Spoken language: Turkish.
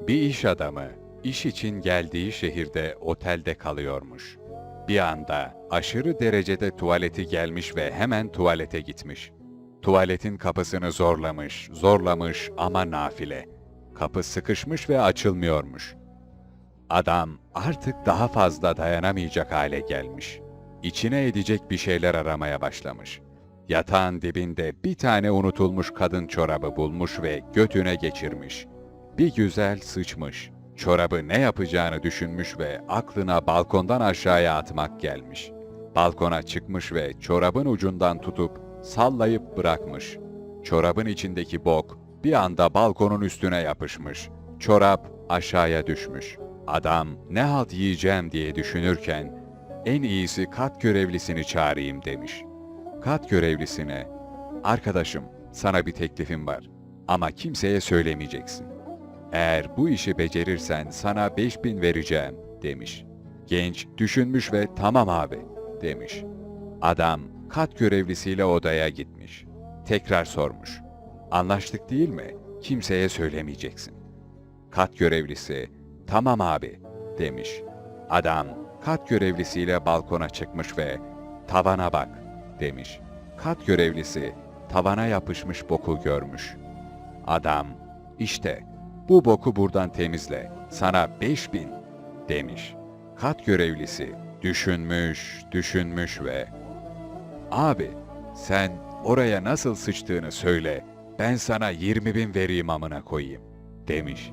Bir iş adamı iş için geldiği şehirde otelde kalıyormuş. Bir anda aşırı derecede tuvaleti gelmiş ve hemen tuvalete gitmiş. Tuvaletin kapısını zorlamış, zorlamış ama nafile. Kapı sıkışmış ve açılmıyormuş. Adam artık daha fazla dayanamayacak hale gelmiş. İçine edecek bir şeyler aramaya başlamış. Yatağın dibinde bir tane unutulmuş kadın çorabı bulmuş ve götüne geçirmiş. Bir güzel sıçmış. Çorabı ne yapacağını düşünmüş ve aklına balkondan aşağıya atmak gelmiş. Balkona çıkmış ve çorabın ucundan tutup sallayıp bırakmış. Çorabın içindeki bok bir anda balkonun üstüne yapışmış. Çorap aşağıya düşmüş. Adam ne halt yiyeceğim diye düşünürken en iyisi kat görevlisini çağırayım demiş. Kat görevlisine, arkadaşım sana bir teklifim var ama kimseye söylemeyeceksin. Eğer bu işi becerirsen sana 5000 vereceğim demiş. Genç düşünmüş ve tamam abi demiş. Adam kat görevlisiyle odaya gitmiş. Tekrar sormuş. Anlaştık değil mi? Kimseye söylemeyeceksin. Kat görevlisi tamam abi demiş. Adam kat görevlisiyle balkona çıkmış ve tavana bak demiş. Kat görevlisi tavana yapışmış boku görmüş. Adam işte bu boku buradan temizle sana 5000 demiş. Kat görevlisi düşünmüş, düşünmüş ve Abi sen oraya nasıl sıçtığını söyle ben sana 20 bin vereyim amına koyayım demiş.